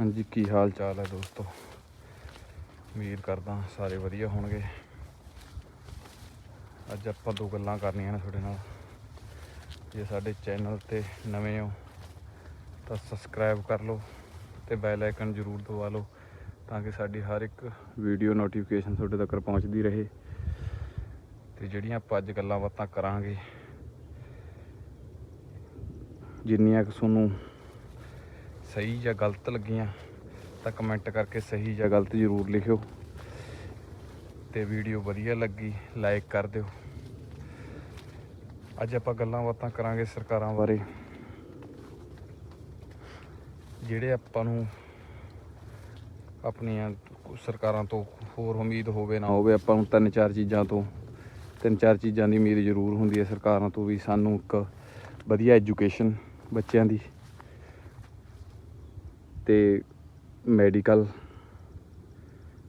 ਹਾਂਜੀ, ਕੀ ਹਾਲ ਚਾਲ ਹੈ ਦੋਸਤੋ? ਉਮੀਦ ਕਰਦਾ ਸਾਰੇ ਵਧੀਆ ਹੋਣਗੇ। ਅੱਜ ਆਪਾਂ ਦੋ ਗੱਲਾਂ ਕਰਨੀਆਂ ਨੇ ਤੁਹਾਡੇ ਨਾਲ। ਜੇ ਸਾਡੇ ਚੈਨਲ ਤੇ ਨਵੇਂ ਹੋ, ਤਾਂ ਸਬਸਕ੍ਰਾਈਬ ਕਰ ਲਓ ਤੇ ਬੈਲ ਆਈਕਨ ਜ਼ਰੂਰ ਦਬਾ ਲਓ ਤਾਂ ਕਿ ਸਾਡੀ ਹਰ ਇੱਕ ਵੀਡੀਓ ਨੋਟੀਫਿਕੇਸ਼ਨ ਤੁਹਾਡੇ ਤੱਕ ਪਹੁੰਚਦੀ ਰਹੇ। ਤੇ ਜਿਹੜੀਆਂ ਆਪਾਂ ਅੱਜ ਗੱਲਾਂ ਬਾਤਾਂ ਕਰਾਂਗੇ, ਜਿੰਨੀਆਂ ਕਿ ਤੁਹਾਨੂੰ ਸਹੀ ਜਾਂ ਗਲਤ ਲੱਗੀਆਂ, ਤਾਂ ਕਮੈਂਟ ਕਰਕੇ ਸਹੀ ਜਾਂ ਗਲਤ ਜ਼ਰੂਰ ਲਿਖਿਓ। ਤੇ ਵੀਡੀਓ ਵਧੀਆ ਲੱਗੀ ਲਾਈਕ ਕਰ ਦਿਓ। ਅੱਜ ਆਪਾਂ ਗੱਲਾਂ ਬਾਤਾਂ ਕਰਾਂਗੇ ਸਰਕਾਰਾਂ ਬਾਰੇ। ਜਿਹੜੇ ਆਪਾਂ ਨੂੰ ਆਪਣੀਆਂ ਸਰਕਾਰਾਂ ਤੋਂ ਹੋਰ ਉਮੀਦ ਹੋਵੇ ਨਾ ਹੋਵੇ, ਆਪਾਂ ਨੂੰ ਤਿੰਨ ਚਾਰ ਚੀਜ਼ਾਂ ਤੋਂ, ਤਿੰਨ ਚਾਰ ਚੀਜ਼ਾਂ ਦੀ ਉਮੀਦ ਜ਼ਰੂਰ ਹੁੰਦੀ ਹੈ ਸਰਕਾਰਾਂ ਤੋਂ ਵੀ ਸਾਨੂੰ ਇੱਕ ਵਧੀਆ ਐਜੂਕੇਸ਼ਨ ਬੱਚਿਆਂ ਦੀ। ਤੇ ਮੈਡੀਕਲ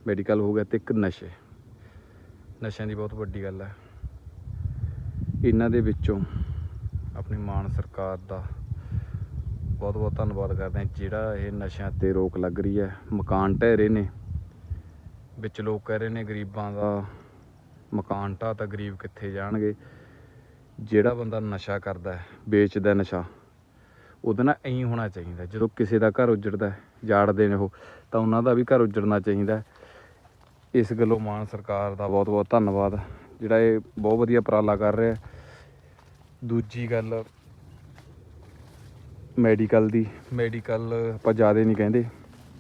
ਮੈਡੀਕਲ ਹੋ ਗਿਆ ਤੇ ਇੱਕ ਨਸ਼ੇ। ਨਸ਼ਿਆਂ ਦੀ ਬਹੁਤ ਵੱਡੀ ਗੱਲ ਹੈ। ਇਹਨਾਂ ਦੇ ਵਿੱਚੋਂ ਆਪਣੀ ਮਾਨ ਸਰਕਾਰ ਦਾ ਬਹੁਤ ਬਹੁਤ ਧੰਨਵਾਦ ਕਰਦੇ ਹਾਂ। ਜਿਹੜਾ ਇਹ ਨਸ਼ਿਆਂ ਤੇ ਰੋਕ ਲੱਗ ਰਹੀ ਹੈ, ਮਕਾਨ ਢਹਿ ਰਹੇ ਨੇ, ਵਿੱਚ ਲੋਕ ਕਹਿ ਰਹੇ ਨੇ ਗਰੀਬਾਂ ਦਾ ਮਕਾਨ ਢਾਹ ਤਾਂ ਗਰੀਬ ਕਿੱਥੇ ਜਾਣਗੇ। ਜਿਹੜਾ ਬੰਦਾ ਨਸ਼ਾ ਕਰਦਾ ਵੇਚਦਾ ਨਸ਼ਾ ਉਹਦਾ ਨਾ ਐਂ ਹੋਣਾ ਚਾਹੀਦਾ, ਜਦੋਂ ਕਿਸੇ ਦਾ ਘਰ ਉਜੜਦਾ ਜਾੜਦੇ ਨੇ ਉਹ, ਤਾਂ ਉਹਨਾਂ ਦਾ ਵੀ ਘਰ ਉਜੜਨਾ ਚਾਹੀਦਾ ਇਸ ਗੱਲੋਂ ਮਾਨ ਸਰਕਾਰ ਦਾ ਬਹੁਤ ਬਹੁਤ ਧੰਨਵਾਦ। ਜਿਹੜਾ ਇਹ ਬਹੁਤ ਵਧੀਆ ਉਪਰਾਲਾ ਕਰ ਰਿਹਾ ਦੂਜੀ ਗੱਲ ਮੈਡੀਕਲ ਦੀ। ਮੈਡੀਕਲ ਆਪਾਂ ਜ਼ਿਆਦਾ ਨਹੀਂ ਕਹਿੰਦੇ।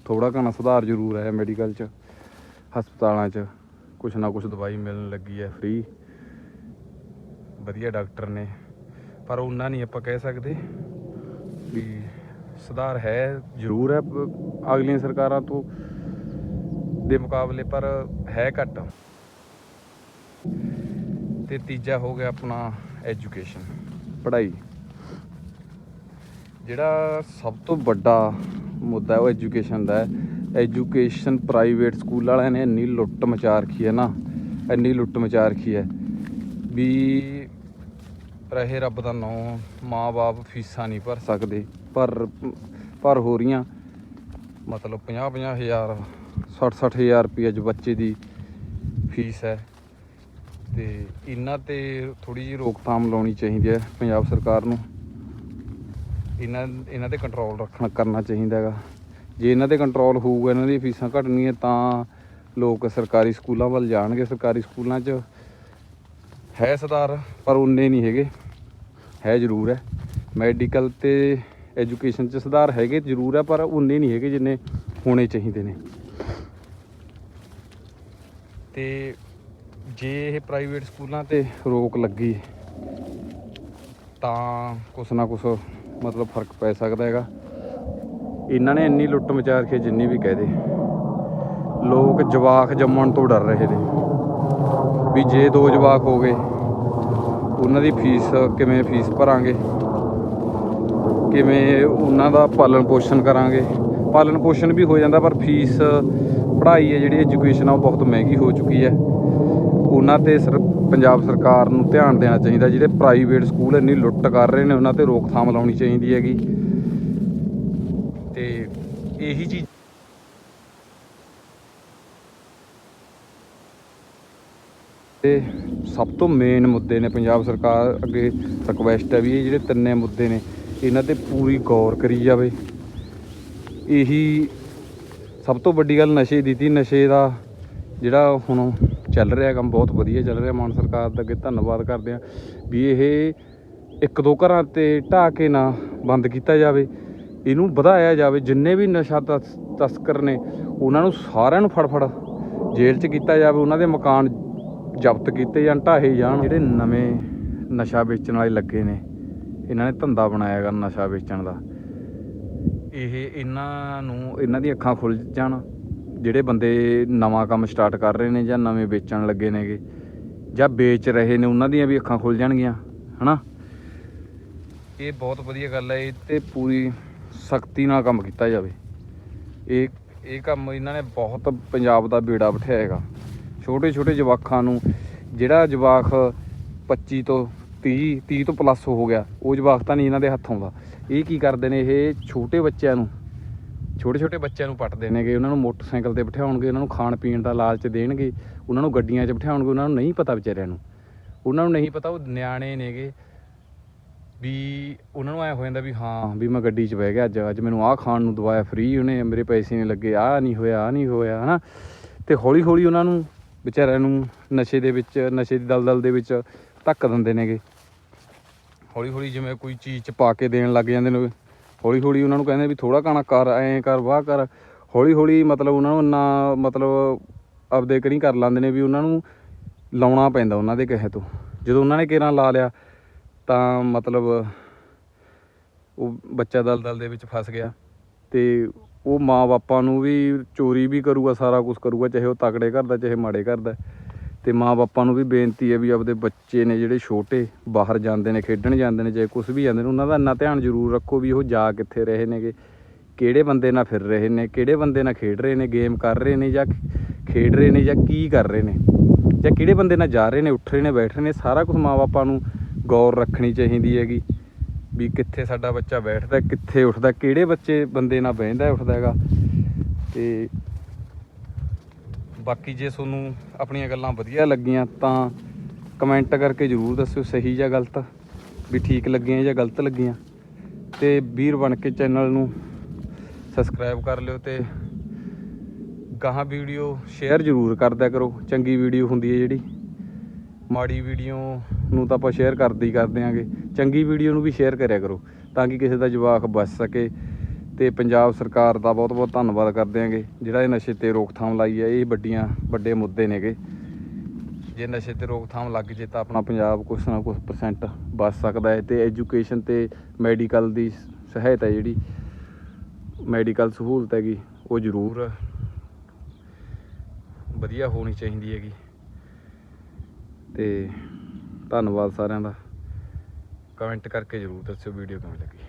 ਥੋੜਾ ਘਣਾ ਸੁਧਾਰ ਜ਼ਰੂਰ ਆਇਆ ਮੈਡੀਕਲ 'ਚ, ਹਸਪਤਾਲਾਂ 'ਚ। ਕੁਛ ਨਾ ਕੁਛ ਦਵਾਈ ਮਿਲਣ ਲੱਗੀ ਹੈ ਫ੍ਰੀ ਵਧੀਆ ਡਾਕਟਰ ਨੇ। ਪਰ ਉਹਨਾਂ ਨਹੀਂ ਆਪਾਂ ਕਹਿ ਸਕਦੇ। ਸੁਧਾਰ ਹੈ ਜ਼ਰੂਰ ਹੈ ਅਗਲੀਆਂ ਸਰਕਾਰਾਂ ਤੋਂ ਦੇ ਮੁਕਾਬਲੇ ਪਰ ਹੈ ਘੱਟ। ਤੇ ਤੀਜਾ ਹੋ ਗਿਆ ਆਪਣਾ ਐਜੂਕੇਸ਼ਨ। ਪੜ੍ਹਾਈ। ਜਿਹੜਾ ਸਭ ਤੋਂ ਵੱਡਾ ਮੁੱਦਾ ਉਹ ਐਜੂਕੇਸ਼ਨ ਦਾ ਹੈ। ਐਜੂਕੇਸ਼ਨ ਪ੍ਰਾਈਵੇਟ ਸਕੂਲ ਵਾਲਿਆਂ ਨੇ ਇੰਨੀ ਲੁੱਟ ਮਚਾ ਰੱਖੀ ਹੈ ਨਾ ਇੰਨੀ ਲੁੱਟ ਮਚਾ ਰੱਖੀ ਹੈ ਵੀ ਰਹੇ ਰੱਬ ਦਾ ਨਾਮ ਮਾਂ-ਬਾਪ ਫੀਸਾਂ ਨਹੀਂ ਭਰ ਸਕਦੇ। ਪਰ ਪਰ ਹੋ ਰਹੀਆਂ। ਮਤਲਬ 50-50 ਹਜ਼ਾਰ 60-60 ਹਜ਼ਾਰ ਰੁਪਏ ਅੱਜ ਬੱਚੇ ਦੀ ਫੀਸ ਹੈ। ਤੇ ਇਹਨਾਂ ਤੇ ਥੋੜੀ ਜਿਹੀ ਰੋਕਥਾਮ ਲਾਉਣੀ ਚਾਹੀਦੀ ਹੈ ਪੰਜਾਬ ਸਰਕਾਰ ਨੂੰ। ਇਹਨਾਂ ਇਹਨਾਂ ਤੇ ਕੰਟਰੋਲ ਰੱਖਣਾ, ਕਰਨਾ ਚਾਹੀਦਾ ਹੈਗਾ। ਜੇ ਇਹਨਾਂ ਤੇ ਕੰਟਰੋਲ ਹੋਊਗਾ, ਇਹਨਾਂ ਦੀ ਫੀਸਾਂ ਘਟਣਗੀਆਂ, ਤਾਂ ਲੋਕ ਸਰਕਾਰੀ ਸਕੂਲਾਂ ਵੱਲ ਜਾਣਗੇ। ਸਰਕਾਰੀ ਸਕੂਲਾਂ 'ਚ ਹੈ ਸੁਧਾਰ ਪਰ ਉਨੇ ਨਹੀਂ ਹੈਗੇ। ਹੈ ਜ਼ਰੂਰ ਹੈ। ਮੈਡੀਕਲ ਤੇ ਐਜੂਕੇਸ਼ਨ 'ਚ ਸੁਧਾਰ ਹੈਗੇ ਜ਼ਰੂਰ ਹੈ ਪਰ ਉਨੇ ਨਹੀਂ ਹੈਗੇ ਜਿੰਨੇ ਹੋਣੇ ਚਾਹੀਦੇ ਨੇ। ਤੇ ਜੇ ਇਹ ਪ੍ਰਾਈਵੇਟ ਸਕੂਲਾਂ ਤੇ ਰੋਕ ਲੱਗੀ ਤਾਂ ਕੁਛ ਨਾ ਕੁਛ ਮਤਲਬ ਫ਼ਰਕ ਪੈ ਸਕਦਾ ਹੈਗਾ। ਇਹਨਾਂ ਨੇ ਇੰਨੀ ਲੁੱਟ ਮਚਾ ਰੱਖੀ ਹੈ ਜਿੰਨੀ ਵੀ ਕਹਦੇ ਲੋਕ ਜਵਾਕ ਜੰਮਣ ਤੋਂ ਡਰ ਰਹੇ ਨੇ। ਵੀ ਜੇ ਦੋ ਜਵਾਕ ਹੋ ਗਏ ਉਹਨਾਂ ਦੀ ਫੀਸ ਕਿਵੇਂ ਫੀਸ ਭਰਾਂਗੇ? ਕਿਵੇਂ ਉਹਨਾਂ ਦਾ ਪਾਲਣ ਪੋਸ਼ਣ ਕਰਾਂਗੇ। ਪਾਲਣ ਪੋਸ਼ਣ ਵੀ ਹੋ ਜਾਂਦਾ, ਪਰ ਫੀਸ, ਪੜ੍ਹਾਈ ਹੈ ਜਿਹੜੀ ਐਜੂਕੇਸ਼ਨ ਆ, ਉਹ ਬਹੁਤ ਮਹਿੰਗੀ ਹੋ ਚੁੱਕੀ ਹੈ। ਉਹਨਾਂ ਤੇ ਸਰ, ਪੰਜਾਬ ਸਰਕਾਰ ਨੂੰ ਧਿਆਨ ਦੇਣਾ ਚਾਹੀਦਾ, ਜਿਹੜੇ ਪ੍ਰਾਈਵੇਟ ਸਕੂਲ ਇੰਨੀ ਲੁੱਟ ਕਰ ਰਹੇ ਨੇ, ਉਹਨਾਂ ਤੇ ਰੋਕਥਾਮ ਲਾਉਣੀ ਚਾਹੀਦੀ ਹੈਗੀ। ਤੇ ਇਹੀ ਚੀਜ਼ ਤੇ ਸਭ ਤੋਂ ਮੇਨ ਮੁੱਦੇ ਨੇ ਪੰਜਾਬ ਸਰਕਾਰ ਅੱਗੇ ਰਿਕੁਐਸਟ ਹੈ ਵੀ ਇਹ ਜਿਹੜੇ ਤਿੰਨੇ ਮੁੱਦੇ ਨੇ ਇਹਨਾਂ ਤੇ ਪੂਰੀ ਗੌਰ ਕਰੀ ਜਾਵੇ। ਇਹੀ ਸਭ ਤੋਂ ਵੱਡੀ ਗੱਲ ਨਸ਼ੇ ਦੀ ਤੀ। ਨਸ਼ੇ ਦਾ ਜਿਹੜਾ ਹੁਣ ਚੱਲ ਰਿਹਾ ਕੰਮ ਬਹੁਤ ਵਧੀਆ ਚੱਲ ਰਿਹਾ। ਮਾਨ ਸਰਕਾਰ ਦਾ ਅੱਗੇ ਧੰਨਵਾਦ ਕਰਦੇ ਆ ਵੀ ਇਹ ਇੱਕ ਦੋ ਘਰਾਂ ਤੇ ਢਾਹ ਕੇ ਨਾ ਬੰਦ ਕੀਤਾ ਜਾਵੇ। ਇਹਨੂੰ ਵਧਾਇਆ ਜਾਵੇ। ਜਿੰਨੇ ਵੀ ਨਸ਼ਾ ਤਸ- ਤਸਕਰ ਨੇ, ਉਹਨਾਂ ਨੂੰ ਸਾਰਿਆਂ ਨੂੰ ਫੜ ਫੜ ਜੇਲ੍ਹ 'ਚ ਕੀਤਾ ਜਾਵੇ। ਉਹਨਾਂ ਦੇ ਮਕਾਨ ਜ਼ਬਤ ਕੀਤੇ ਜਾਣ, ਢਾਹੇ ਜਾਣ। ਜਿਹੜੇ ਨਵੇਂ ਨਸ਼ਾ ਵੇਚਣ ਵਾਲੇ ਲੱਗੇ ਨੇ ਇਹਨਾਂ ਨੇ ਧੰਦਾ ਬਣਾਇਆ ਗਾ ਨਸ਼ਾ ਵੇਚਣ ਦਾ। ਇਹ ਇਹਨਾਂ ਨੂੰ, ਇਹਨਾਂ ਦੀਆਂ ਅੱਖਾਂ ਖੁੱਲ ਜਾਣ, ਜਿਹੜੇ ਬੰਦੇ ਨਵਾਂ ਕੰਮ ਸਟਾਰਟ ਕਰ ਰਹੇ ਨੇ ਜਾਂ ਨਵੇਂ ਵੇਚਣ ਲੱਗੇ ਨੇਗੇ, ਜਾਂ ਵੇਚ ਰਹੇ ਨੇ, ਉਹਨਾਂ ਦੀਆਂ ਵੀ ਅੱਖਾਂ ਖੁੱਲ ਜਾਣਗੀਆਂ, ਹਨਾ? ਇਹ ਬਹੁਤ ਵਧੀਆ ਗੱਲ ਹੈ, ਇਹ ਤੇ ਪੂਰੀ ਸਖਤੀ ਨਾਲ ਕੰਮ ਕੀਤਾ ਜਾਵੇ। ਇਹ ਇਹ ਕੰਮ ਇਹਨਾਂ ਨੇ ਬਹੁਤ ਪੰਜਾਬ ਦਾ ਬੇੜਾ ਬਿਠਾਇਆ ਹੈਗਾ। ਛੋਟੇ ਛੋਟੇ ਜਵਾਕਾਂ ਨੂੰ, ਜਿਹੜਾ ਜਵਾਕ 25 ਤੋਂ 30 30 ਤੋਂ ਪਲੱਸ ਹੋ ਗਿਆ। ਉਹ ਜਵਾਕ ਤਾਂ ਨਹੀਂ ਇਹਨਾਂ ਦੇ ਹੱਥ ਆਉਂਦਾ। ਇਹ ਕੀ ਕਰਦੇ ਨੇ, ਇਹ ਛੋਟੇ ਬੱਚਿਆਂ ਨੂੰ, ਛੋਟੇ ਛੋਟੇ ਬੱਚਿਆਂ ਨੂੰ ਪੱਟਦੇ ਨੇਗੇ। ਉਹਨਾਂ ਨੂੰ ਮੋਟਰਸਾਈਕਲ ਤੇ ਬਿਠਾਉਣਗੇ, ਉਹਨਾਂ ਨੂੰ ਖਾਣ ਪੀਣ ਦਾ ਲਾਲਚ ਦੇਣਗੇ। ਉਹਨਾਂ ਨੂੰ ਗੱਡੀਆਂ 'ਚ ਬਿਠਾਉਣਗੇ, ਉਹਨਾਂ ਨੂੰ ਨਹੀਂ ਪਤਾ ਵਿਚਾਰਿਆਂ ਨੂੰ। ਉਹਨਾਂ ਨੂੰ ਨਹੀਂ ਪਤਾ, ਉਹ ਨਿਆਣੇ ਨੇਗੇ। ਵੀ ਉਹਨਾਂ ਨੂੰ ਐ ਹੋ ਜਾਂਦਾ ਵੀ ਹਾਂ, ਵੀ ਮੈਂ ਗੱਡੀ 'ਚ ਬਹਿ ਗਿਆ ਅੱਜ ਅੱਜ ਮੈਨੂੰ ਆਹ ਖਾਣ ਨੂੰ ਦਵਾਇਆ ਫ੍ਰੀ ਉਹਨੇ, ਮੇਰੇ ਪੈਸੇ ਨਹੀਂ ਲੱਗੇ, ਆਹ ਨਹੀਂ ਹੋਇਆ, ਆਹ ਨਹੀਂ ਹੋਇਆ, ਹਨਾ? ਤੇ ਹੌਲੀ ਹੌਲੀ ਉਹਨਾਂ ਨੂੰ ਵਿਚਾਰਿਆਂ ਨੂੰ ਨਸ਼ੇ ਦੇ ਵਿੱਚ, ਨਸ਼ੇ ਦੀ ਦਲਦਲ ਦੇ ਵਿੱਚ ਧੱਕ ਦਿੰਦੇ ਨੇਗੇ। ਹੌਲੀ ਹੌਲੀ ਜਿਵੇਂ ਕੋਈ ਚੀਜ਼ ਚ ਪਾ ਕੇ ਦੇਣ ਲੱਗ ਜਾਂਦੇ ਨੇ, ਹੌਲੀ ਹੌਲੀ ਉਹਨਾਂ ਨੂੰ ਕਹਿੰਦੇ ਵੀ ਥੋੜਾ ਕਾਣਾ ਕਰ, ਐਂ ਕਰ, ਵਾਹ ਕਰ, ਹੌਲੀ ਹੌਲੀ ਮਤਲਬ ਉਹਨਾਂ ਨੂੰ ਇੰਨਾ ਮਤਲਬ ਆਪਦੇ ਕਰੀ ਕਰ ਲੈਂਦੇ ਨੇ ਵੀ ਉਹਨਾਂ ਨੂੰ ਲਾਉਣਾ ਪੈਂਦਾ ਉਹਨਾਂ ਦੇ ਕਹੇ ਤੋਂ। ਜਦੋਂ ਉਹਨਾਂ ਨੇ ਕੇਰਾਂ ਲਾ ਲਿਆ, ਤਾਂ ਮਤਲਬ ਉਹ ਬੱਚਾ ਦਲਦਲ ਦੇ ਵਿੱਚ ਫਸ ਗਿਆ ਤੇ ਉਹ ਮਾਂ ਬਾਪਾਂ ਨੂੰ ਵੀ ਚੋਰੀ ਵੀ ਕਰੂਗਾ, ਸਾਰਾ ਕੁਝ ਕਰੂਗਾ, ਚਾਹੇ ਉਹ ਤਕੜੇ ਘਰ ਦਾ, ਚਾਹੇ ਮਾੜੇ ਘਰ ਦਾ। ਤੇ ਮਾਂ ਬਾਪਾਂ ਨੂੰ ਵੀ ਬੇਨਤੀ ਹੈ ਵੀ ਆਪਦੇ ਬੱਚੇ ਨੇ ਜਿਹੜੇ ਛੋਟੇ ਬਾਹਰ ਜਾਂਦੇ ਨੇ, ਖੇਡਣ ਜਾਂਦੇ ਨੇ, ਚਾਹੇ ਕੁਝ ਵੀ ਜਾਂਦੇ ਨੇ, ਉਹਨਾਂ ਦਾ ਇੰਨਾ ਧਿਆਨ ਜ਼ਰੂਰ ਰੱਖੋ ਵੀ ਉਹ ਜਾ ਕਿੱਥੇ ਰਹੇ ਨੇਗੇ, ਕਿਹੜੇ ਬੰਦੇ ਨਾਲ ਫਿਰ ਰਹੇ ਨੇ, ਕਿਹੜੇ ਬੰਦੇ ਨਾਲ ਖੇਡ ਰਹੇ ਨੇ, ਗੇਮ ਕਰ ਰਹੇ ਨੇ ਜਾਂ ਖੇਡ ਰਹੇ ਨੇ ਜਾਂ ਕੀ ਕਰ ਰਹੇ ਨੇ, ਜਾਂ ਕਿਹੜੇ ਬੰਦੇ ਨਾਲ ਜਾ ਰਹੇ ਨੇ, ਉੱਠ ਰਹੇ ਨੇ, ਬੈਠ ਰਹੇ ਨੇ, ਸਾਰਾ ਕੁਝ ਮਾਂ ਬਾਪਾਂ ਨੂੰ ਗੌਰ ਰੱਖਣੀ ਚਾਹੀਦੀ ਹੈਗੀ ਵੀ ਕਿੱਥੇ ਸਾਡਾ ਬੱਚਾ ਬੈਠਦਾ, ਕਿੱਥੇ ਉੱਠਦਾ, ਕਿਹੜੇ ਬੱਚੇ ਬੰਦੇ ਨਾਲ ਬਹਿੰਦਾ, ਉੱਠਦਾ ਹੈਗਾ ਤੇ ਬਾਕੀ ਜੇ ਤੁਹਾਨੂੰ ਆਪਣੀਆਂ ਗੱਲਾਂ ਵਧੀਆ ਲੱਗੀਆਂ ਤਾਂ ਕਮੈਂਟ ਕਰਕੇ ਜਰੂਰ ਦੱਸਿਓ ਸਹੀ ਜਾਂ ਗਲਤ, ਵੀ ਠੀਕ ਲੱਗੀਆਂ ਜਾਂ ਗਲਤ ਲੱਗੀਆਂ। ਤੇ ਵੀਰ ਬਣ ਕੇ ਚੈਨਲ ਨੂੰ ਸਬਸਕ੍ਰਾਈਬ ਕਰ ਲਿਓ ਤੇ ਗਾਹਾਂ ਵੀਡੀਓ ਸ਼ੇਅਰ ਜਰੂਰ ਕਰਦਿਆ ਕਰੋ। ਚੰਗੀ ਵੀਡੀਓ ਹੁੰਦੀ ਹੈ ਜਿਹੜੀ। ਮਾੜੀ ਵੀਡੀਓ ਨੂੰ ਤਾਂ ਆਪਾਂ ਸ਼ੇਅਰ ਕਰਦੇ ਹੀ ਕਰਦੇ ਆਂਗੇ। ਚੰਗੀ ਵੀਡੀਓ ਨੂੰ ਵੀ ਸ਼ੇਅਰ ਕਰਿਆ ਕਰੋ ਤਾਂ ਕਿ ਕਿਸੇ ਦਾ ਜਵਾਕ ਬਚ ਸਕੇ। ਤੇ ਪੰਜਾਬ ਸਰਕਾਰ ਦਾ ਬਹੁਤ ਬਹੁਤ ਧੰਨਵਾਦ ਕਰਦੇ ਆਂਗੇ ਜਿਹੜਾ ਇਹ ਨਸ਼ੇ ਤੇ ਰੋਕਥਾਮ ਲਾਈ ਹੈ, ਇਹ ਵੱਡੀਆਂ, ਵੱਡੇ ਮੁੱਦੇ ਨੇਗੇ। ਜੇ ਨਸ਼ੇ ਤੇ ਰੋਕਥਾਮ ਲੱਗ ਜੇ ਤਾਂ ਆਪਣਾ ਪੰਜਾਬ ਕੁਛ ਨਾ ਕੁਛ ਪਰਸੈਂਟ ਬਚ ਸਕਦਾ ਹੈ ਤੇ ਐਜੂਕੇਸ਼ਨ ਤੇ ਮੈਡੀਕਲ ਦੀ ਸਹਾਇਤਾ ਜਿਹੜੀ ਮੈਡੀਕਲ ਸਹੂਲਤ ਹੈਗੀ, ਉਹ ਜ਼ਰੂਰ ਵਧੀਆ ਹੋਣੀ ਚਾਹੀਦੀ ਹੈਗੀ। ਤੇ ਧੰਨਵਾਦ ਸਾਰਿਆਂ ਦਾ। ਕਮੈਂਟ ਕਰਕੇ ਜਰੂਰ ਦੱਸਿਓ ਵੀਡੀਓ ਕਿਵੇਂ ਲੱਗੀ।